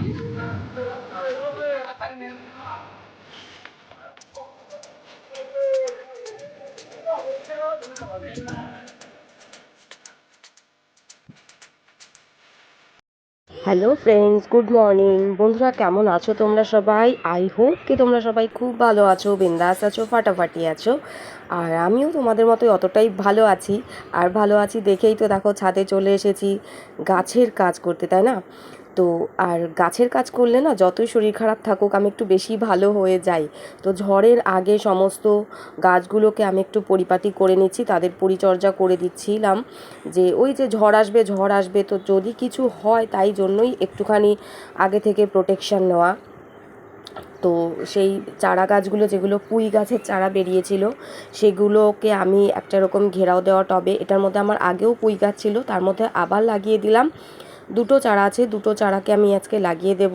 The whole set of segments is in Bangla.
হ্যালো ফ্রেন্ডস গুড মর্নিং বন্ধুরা, কেমন আছো তোমরা সবাই? আই হোপ কি তোমরা সবাই খুব ভালো আছো, বিন্দাস আছো, ফাটাফাটি আছো। আর আমিও তোমাদের মতোই অতটাই ভালো আছি। আর ভালো আছি দেখেই তো দেখো, ছাদে চলে এসেছি গাছের কাজ করতে, তাই না? তো আর গাছের কাজ করলে না যতই শরীর খারাপ থাকুক আমি একটু বেশি ভালো হয়ে যাই। তো ঝড়ের আগে সমস্ত গাছগুলোকে আমি একটু পরিপাটি করে নিচ্ছি, তাদের পরিচর্যা করে দিচ্ছিলাম যে ওই যে ঝড় আসবে ঝড় আসবে, তো যদি কিছু হয় তাই জন্যই একটুখানি আগে থেকে প্রোটেকশান নেওয়া। তো সেই চারা গাছগুলো যেগুলো পুঁই গাছের চারা বেরিয়েছিল, সেগুলোকে আমি একটা রকম ঘেরাও দেওয়া টবে। এটার মধ্যে আমার আগেও পুঁই গাছ ছিল, তার মধ্যে আবার লাগিয়ে দিলাম। দুটো চারা আছে, দুটো চারাকে আমি আজকে লাগিয়ে দেব।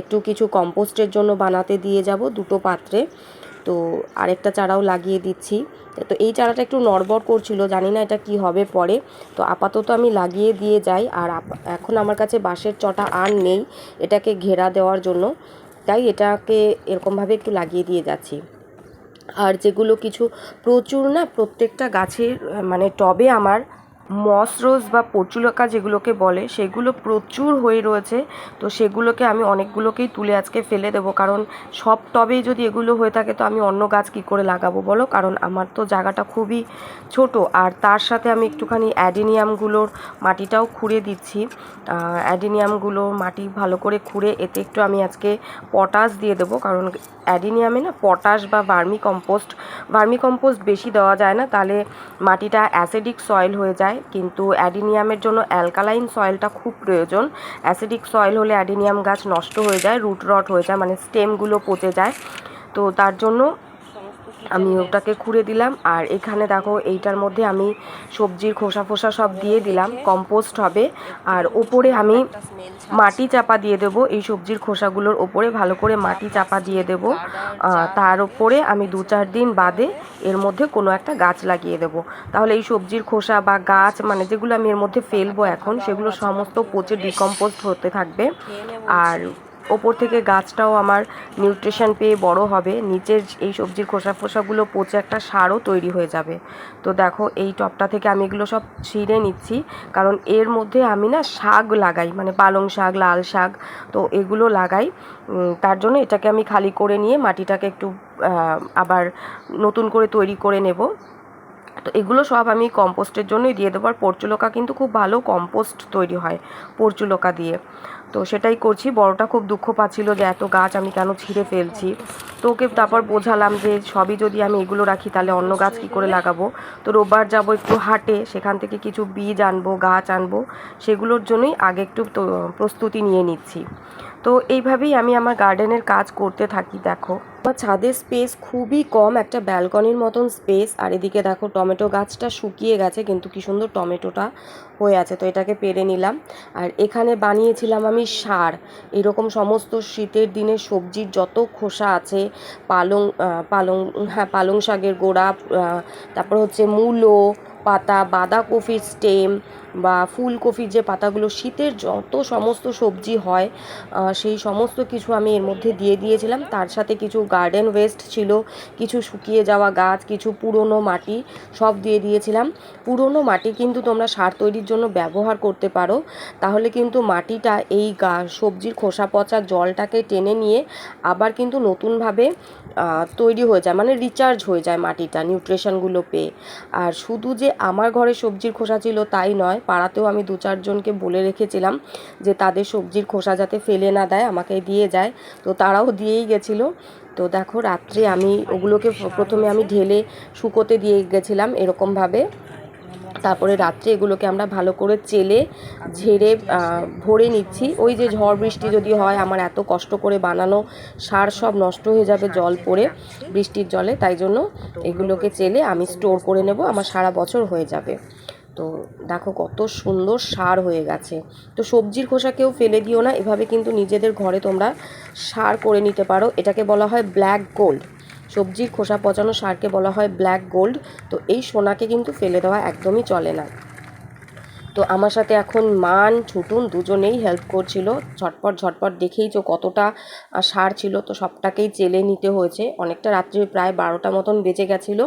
একটু কিছু কম্পোস্টের জন্য বানাতে দিয়ে যাব দুটো পাত্রে। তো আরেকটা চারাও লাগিয়ে দিচ্ছি। তো এই চারাটা একটু নড়বড় করছিল, জানি না এটা কি হবে পরে। তো আপাতত আমি লাগিয়ে দিয়ে যাই, আর এখন আমার কাছে বাঁশের চটা আর নেই এটাকে ঘেরা দেওয়ার জন্য। তাই এটাকে এরকমভাবে একটু লাগিয়ে দিয়ে যাচ্ছি। আর যেগুলো কিছু প্রচুর না, প্রত্যেকটা গাছের মানে টবে আমার মস রোজ বা পর্চুলকা যেগুলোকে বলে, সেগুলো প্রচুর হয়ে রয়েছে। তো সেগুলোকে আমি অনেকগুলোকেই তুলে আজকে ফেলে দেবো। কারণ সব টবেই যদি এগুলো হয়ে থাকে, তো আমি অন্য গাছ কী করে লাগাবো বলো? কারণ আমার তো জায়গাটা খুবই ছোট। আর তার সাথে আমি একটুখানি অ্যাডিনিয়ামগুলোর মাটিটাও খুঁড়ে দিচ্ছি। অ্যাডিনিয়ামগুলো মাটি ভালো করে খুঁড়ে এতে একটু আমি আজকে পটাশ দিয়ে দেবো। কারণ অ্যাডিনিয়ামে না পটাশ বা ভার্মি কম্পোস্ট ভার্মি কম্পোস্ট বেশি দেওয়া যায় না। তাহলে মাটিটা অ্যাসিডিক সয়েল হয়ে যায়। কিন্তু অ্যাডিনিয়ামের জন্য অ্যালকালাইন সয়েলটা খুব প্রয়োজন। অ্যাসিডিক সয়েল হলে অ্যাডিনিয়াম গাছ নষ্ট হয়ে যায়, রুট রট হয়ে যায় মানে স্টেমগুলো পচে যায়। তো তার জন্য আমি ওটাকে খুঁড়ে দিলাম আর এখানে দেখো এইটার মধ্যে আমি সবজির খোসা ফোসা সব দিয়ে দিলাম কম্পোস্ট হবে। আর ওপরে আমি মাটি চাপা দিয়ে দেবো এই সবজির খোসাগুলোর ওপরে ভালো করে মাটি চাপা দিয়ে দেবো। তার ওপরে আমি দু চার দিন বাদে এর মধ্যে কোনো একটা গাছ লাগিয়ে দেবো। তাহলে এই সবজির খোসা বা গাছ মানে যেগুলো আমি এর মধ্যে ফেলব এখন সেগুলো সমস্ত পচে ডিকম্পোস্ট হতে থাকবে। আর ওপর থেকে গাছটাও আমার নিউট্রিশন পেয়ে বড় হবে। নিচের এই সবজির খোসা ফোসাগুলো পচে একটা সারও তৈরি হয়ে যাবে। তো দেখো, এই টপটা থেকে আমি এগুলো সব ছিঁড়ে নিচ্ছি। কারণ এর মধ্যে আমি না শাক লাগাই মানে পালং শাক, লাল শাক, তো এগুলো লাগাই। তার জন্য এটাকে আমি খালি করে নিয়ে মাটিটাকে একটু আবার নতুন করে তৈরি করে নেব। তো এগুলো সব আমি কম্পোস্টের জন্যই দিয়ে দেবো। আর পরচুলকা কিন্তু খুব ভালো কম্পোস্ট তৈরি হয়, পরচুলকা দিয়ে। তো সেটাই করছি। বড়টা খুব দুঃখ পাচ্ছিল যে এত গাছ আমি কেন ছিঁড়ে ফেলছি। তো ওকে তারপর বোঝালাম যে সবই যদি আমি এগুলো রাখি তাহলে অন্য গাছ কী করে লাগাবো? তো রোববার যাব একটু হাটে, সেখান থেকে কিছু বীজ আনব, গাছ আনব, সেগুলোর জন্যই আগে একটু প্রস্তুতি নিয়ে নিচ্ছি। তো এইভাবেই আমি আমার গার্ডেনের কাজ করতে থাকি, দেখো। আমার ছাদের স্পেস খুবই কম, একটা ব্যালকনির মতন স্পেস আর এদিকে দেখো, টমেটো গাছটা শুকিয়ে গেছে, কিন্তু কি সুন্দর টমেটোটা হয়ে আছে। তো এটাকে পেরে নিলাম। আর এখানে বানিয়েছিলাম আমি সার। এরকম সমস্ত শীতের দিনে সবজির যত খোসা আছে, পালং পালং হ্যাঁ পালং শাকের গোড়া তারপর হচ্ছে মূলো, পাতা, বাঁধাকপির স্টেম বা ফুলকপির যে পাতাগুলো, শীতের যত সমস্ত সবজি হয় সেই সমস্ত কিছু আমি এর মধ্যে দিয়ে দিয়েছিলাম। তার সাথে কিছু গার্ডেন ওয়েস্ট ছিল, কিছু শুকিয়ে যাওয়া গাছ, কিছু পুরনো মাটি সব দিয়ে দিয়েছিলাম। পুরনো মাটি কিন্তু তোমরা সার তৈরির জন্য ব্যবহার করতে পারো। তাহলে কিন্তু মাটিটা এই সবজির খোসা পচা জলটাকে টেনে নিয়ে আবার কিন্তু নতুনভাবে তৈরি হয়ে যায় মানে রিচার্জ হয়ে যায় মাটিটা নিউট্রিশনগুলো পেয়ে। আর শুধু যে আমার ঘরে সবজির খোসা ছিল তাই নয় পাড়াতেও আমি দু চারজনকে বলে রেখেছিলাম যে তাদের সবজির খোসা যাতে ফেলে না দেয়, আমাকে দিয়ে যায়। তো তারাও দিয়েই গেছিল। তো দেখো, রাত্রে আমি ওগুলোকে প্রথমে আমি ঢেলে শুকোতে দিয়ে গেছিলাম এরকমভাবে। তারপরে রাত্রে এগুলোকে আমরা ভালো করে চেলে, ঝেড়ে ভরে নিচ্ছি। ওই যে ঝড় বৃষ্টি যদি হয়, আমার এত কষ্ট করে বানানো সার সব নষ্ট হয়ে যাবে জল পড়ে বৃষ্টির জলে। তাই জন্য এগুলোকে চেলে আমি স্টোর করে নেব। আমার সারা বছর হয়ে যাবে। তো দেখো কত সুন্দর সার হয়ে গেছে। তো সবজির খোসা কেউ ফেলে দিও না, এভাবে কিন্তু নিজেদের ঘরে তোমরা সার করে নিতে পারো। এটাকে বলা হয় ব্ল্যাক গোল্ড সবজির খোসা পচানো সারকে বলা হয় ব্ল্যাক গোল্ড তো এই সোনাকে কিন্তু ফেলে দেওয়া একদমই চলে না। তো আমার সাথে এখন মান, ছুটুন দুজনেই হেল্প করছিল। ঝটপট ঝটপট দেখেই যে কতটা সার ছিল। তো সবটাকেই চেলে নিতে হয়েছে। অনেকটা রাত্রি প্রায় বারোটা মতন বেজে গেছিল।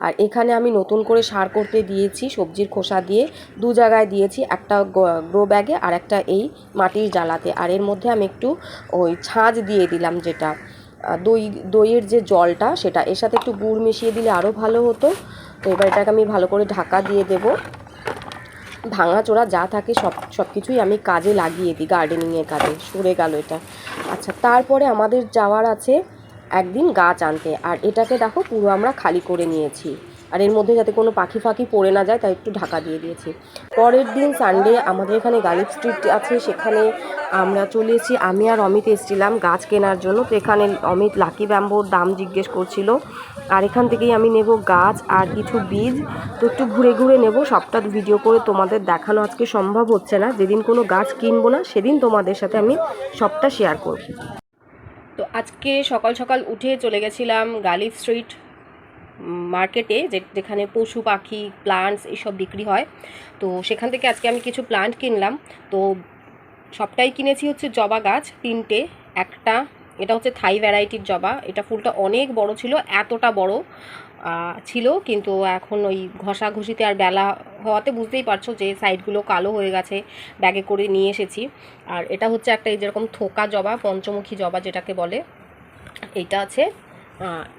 আর এখানে আমি নতুন করে সার করতে দিয়েছি, সবজির খোসা দিয়ে। দু জায়গায় দিয়েছি, একটা গ্রো ব্যাগে আর একটা এই মাটির জ্বালাতে। আর এর মধ্যে আমি একটু ওই ছাঁচ দিয়ে দিলাম যেটা। দই, দইয়ের যে জলটা, সেটা। এর সাথে একটু গুড় মিশিয়ে দিলে আরও ভালো হতো। তো এবার এটাকে আমি ভালো করে ঢাকা দিয়ে দেবো। ভাঙাচোরা যা থাকে সব সব কিছুই আমি কাজে লাগিয়ে দিই গার্ডেনিংয়ের কাজে। সরে গেল এটা। আচ্ছা তারপরে আমাদের যাওয়ার আছে একদিন গাছ আনতে। আর এটাকে দেখো, পুরো আমরা খালি করে নিয়েছি। আর এর মধ্যে যাতে কোনো পাখি ফাঁকি পড়ে না যায়, তাই একটু ঢাকা দিয়ে দিয়েছি। পরের দিন সানডে আমাদের এখানে গালিব স্ট্রিট আছে, সেখানে আমরা চলে এসেছি। আমি আর অমিত এসেছিলাম গাছ কেনার জন্য। তো এখানে অমিত লাকি ব্যাম্বোর দাম জিজ্ঞেস করছিল। আর এখান থেকেই আমি নেব গাছ আর কিছু বীজ। তো একটু ঘুরে ঘুরে নেব, সবটা ভিডিও করে তোমাদের দেখানো আজকে সম্ভব হচ্ছে না। যেদিন কোনো গাছ কিনবো না, সেদিন তোমাদের সাথে আমি সবটা শেয়ার করব। তো আজকে সকাল সকাল উঠে চলে গেছিলাম গালিফ স্ট্রিট মার্কেটে, যে যেখানে পশু পাখি প্লান্টস এসব বিক্রি হয়। তো সেখান থেকে আজকে আমি কিছু প্লান্ট কিনলাম। তো সবটাই কিনেছি হচ্ছে জবা গাছ তিনটে, একটা এটা হচ্ছে থাই ভ্যারাইটির জবা। এটা ফুলটা অনেক বড় ছিল, এতটা বড়। ছিল, কিন্তু এখন ওই ঘষাঘষিতে আর বেলা হওয়াতে বুঝতেই পারছ যে সাইডগুলো কালো হয়ে গেছে, ব্যাগে করে নিয়ে এসেছি। আর এটা হচ্ছে একটা এই যেরকম থোকা জবা, পঞ্চমুখী জবা যেটাকে বলে এইটা আছে।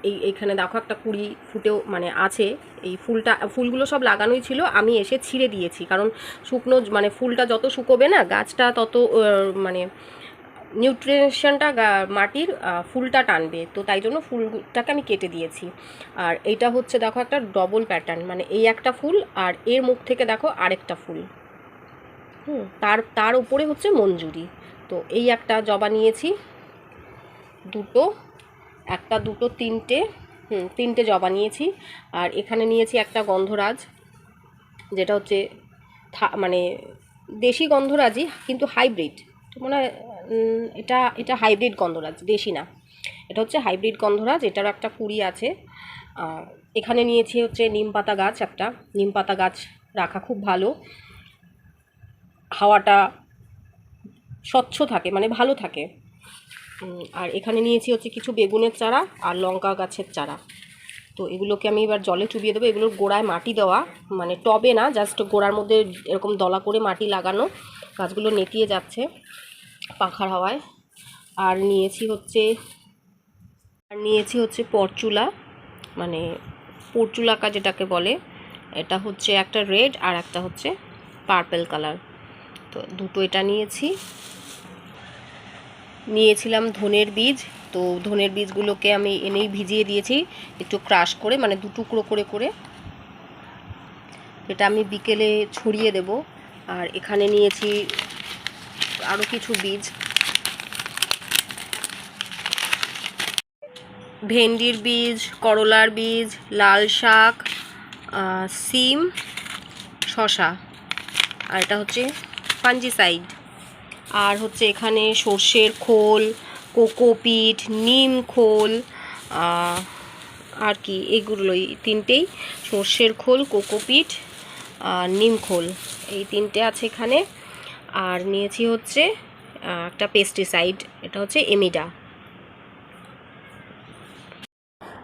এই, এইখানে দেখো একটা কুড়ি ফুটেও মানে আছে। এই ফুলটা, ফুলগুলো সব লাগানোই ছিল, আমি এসে ছিঁড়ে দিয়েছি। কারণ শুকনো মানে ফুলটা যত শুকোবে না, গাছটা তত মানে নিউট্রিশনটা মাটির ফুলটা টানবে। তো তাই জন্য ফুলটাকে আমি কেটে দিয়েছি। আর এইটা হচ্ছে দেখো একটা ডবল প্যাটার্ন মানে এই একটা ফুল আর এর মুখ থেকে দেখো আরেকটা ফুল। হুম, তার তার উপরে হচ্ছে মঞ্জুরি। তো এই একটা জবা নিয়েছি। দুটো, একটা, দুটো, তিনটে, হুম, তিনটে জবা নিয়েছি। আর এখানে নিয়েছি একটা গন্ধরাজ, যেটা হচ্ছে মানে দেশি গন্ধরাজই, কিন্তু হাইব্রিড তো মনে হয় এটা এটা হাইব্রিড গন্ধরাজ, দেশি না। এটা হচ্ছে হাইব্রিড গন্ধরাজ, এটারও একটা কুড়ি আছে। এখানে নিয়েছি হচ্ছে নিম পাতা গাছ একটা। নিম পাতা গাছ রাখা খুব ভালো। হাওয়াটা স্বচ্ছ থাকে মানে ভালো থাকে। আর এখানে নিয়েছি হচ্ছে কিছু বেগুনের চারা আর লঙ্কা গাছের চারা। তো এগুলোকে আমি এবার জলে চুবিয়ে দেবো। এগুলোর গোড়ায় মাটি দেওয়া মানে টবে না, জাস্ট গোড়ার মধ্যে এরকম দলা করে মাটি লাগানো। গাছগুলো নেতিয়ে যাচ্ছে। পাখার হাওয়ায়। আর নিয়েছি হচ্ছে, আর নিয়েছি হচ্ছে পরচুলা মানে পরচুলাকা যেটাকে বলে। এটা হচ্ছে একটা রেড আর একটা হচ্ছে পার্পেল কালার। তো দুটো এটা নিয়েছি। নিয়েছিলাম ধনের বীজ। তো ধনের বীজগুলোকে আমি এনেই ভিজিয়ে দিয়েছি একটু ক্রাশ করে মানে দু টুকরো করে করে। এটা আমি বিকেলে ছড়িয়ে দেব। আর এখানে নিয়েছি আরও কিছু বীজ। ভেন্ডির বীজ, করলার বীজ, লাল শাক সিম শশা আর এটা হচ্ছে ফাঞ্জিসাইড আর হচ্ছে এখানে সর্ষের খোল কোকোপিট নিম খোল আর কি এগুলোই তিনটেই। সর্ষের খোল কোকোপিট আর নিম খোল। এই তিনটে আছে এখানে। আর নিয়েছি হচ্ছে একটা পেস্টিসাইড এটা হচ্ছে এমিডা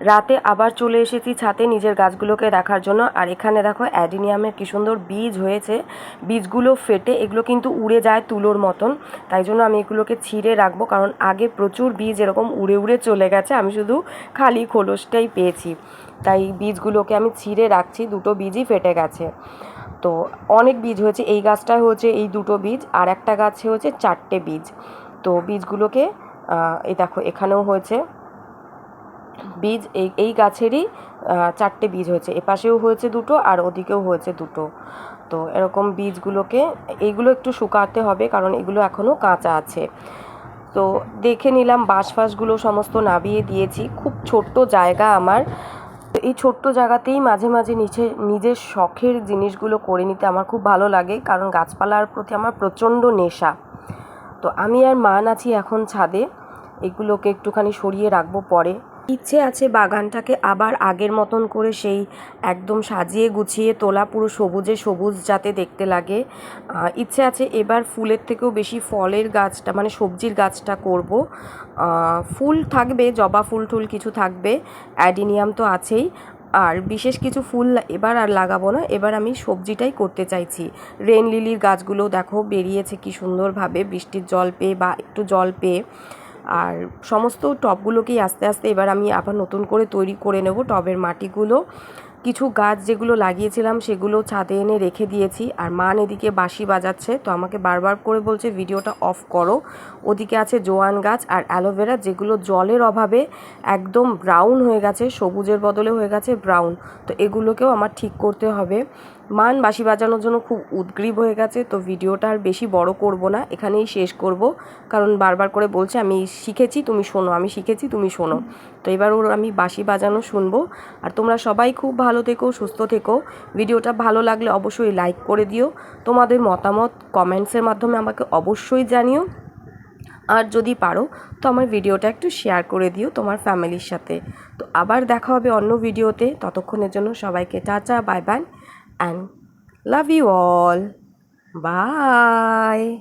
রাতে আবার চলে এসেছি ছাতে নিজের গাছগুলোকে দেখার জন্য। আর এখানে দেখো, অ্যাডিনিয়ামের কি সুন্দর বীজ হয়েছে। বীজগুলো ফেটে, এগুলো কিন্তু উড়ে যায় তুলোর মতন। তাই জন্য আমি এগুলোকে ছিঁড়ে রাখব, কারণ আগে প্রচুর বীজ এরকম উড়ে উড়ে চলে গেছে। আমি শুধু খালি খোলসটাই পেয়েছি। তাই বীজগুলোকে আমি ছিঁড়ে রাখছি, দুটো বীজই ফেটে গেছে। তো অনেক বীজ হয়েছে। এই গাছটায় হয়েছে এই দুটো বীজ, আর একটা গাছে হয়েছে চারটে বীজ। তো বীজগুলোকে এই দেখো, এখানেও হয়েছে বীজ, এই এই গাছেরই চারটে বীজ হয়েছে। এপাশেও হয়েছে দুটো, আর ওদিকেও হয়েছে দুটো। তো এরকম বীজগুলোকে এইগুলো একটু শুকাতে হবে, কারণ এগুলো এখনও কাঁচা আছে। তো দেখে নিলাম বাঁশ ফাঁসগুলো সমস্ত নাবিয়ে দিয়েছি। খুব ছোট্ট জায়গা আমার। এই ছোট্ট জায়গাতেই মাঝে মাঝে নিচে নিজের শখের জিনিসগুলো করে নিতে আমার খুব ভালো লাগে, কারণ গাছপালার প্রতি আমার প্রচণ্ড নেশা। তো আমি আর মান আছি এখন ছাদে, এগুলোকে একটুখানি সরিয়ে রাখব পরে। ইচ্ছে আছে বাগানটাকে আবার আগের মতন করে সেই একদম সাজিয়ে গুছিয়ে তোলা, পুরো সবুজে সবুজ যাতে দেখতে লাগে। ইচ্ছে আছে এবার ফুলের থেকেও বেশি ফলের গাছটা মানে সবজির গাছটা করব। ফুল থাকবে, জবা ফুল টুল কিছু থাকবে, অ্যাডিনিয়াম তো আছেই। আর বিশেষ কিছু ফুল এবার আর লাগাবো না, এবার আমি সবজিটাই করতে চাইছি। রেন লিলির গাছগুলো দেখো, বেরিয়েছে কি সুন্দরভাবে, বৃষ্টির জল পেয়ে বা একটু জল পেয়ে। আর সমস্ত টবগুলোকেই আস্তে আস্তে এবার আমি আবার নতুন করে তৈরি করে নেব টবের মাটিগুলো। কিছু গাছ যেগুলো লাগিয়েছিলাম সেগুলো ছাদে এনে রেখে দিয়েছি। আর মান এদিকে বাঁশি বাজাচ্ছে, তো আমাকে বারবার করে বলছে, ভিডিওটা অফ করো। ওদিকে আছে জোয়ান গাছ আর অ্যালোভেরা যেগুলো জলের অভাবে একদম ব্রাউন হয়ে গেছে, সবুজের বদলে হয়ে গেছে ব্রাউন। তো এগুলোকেও আমার ঠিক করতে হবে। মান বাঁশি বাজানোর জন্য খুব উদ্গ্রীব হয়ে গেছে, তো ভিডিওটা আর বেশি বড় করব না, এখানেই শেষ করব। কারণ বারবার করে বলছে, আমি শিখেছি, তুমি শোনো, আমি শিখেছি, তুমি শোনো। তো এবার ওর আমি বাঁশি বাজানো শুনব। আর তোমরা সবাই খুব ভালো থেকো, সুস্থ থেকো। ভিডিওটা ভালো লাগলে অবশ্যই লাইক করে দিও। তোমাদের মতামত কমেন্টসের মাধ্যমে আমাকে অবশ্যই জানিও। আর যদি পারো, তো আমার ভিডিওটা একটু শেয়ার করে দিও তোমার ফ্যামিলির সাথে। তো আবার দেখা হবে অন্য ভিডিওতে। ততক্ষণের জন্য সবাইকে tata, bye bye. and love you all. Bye.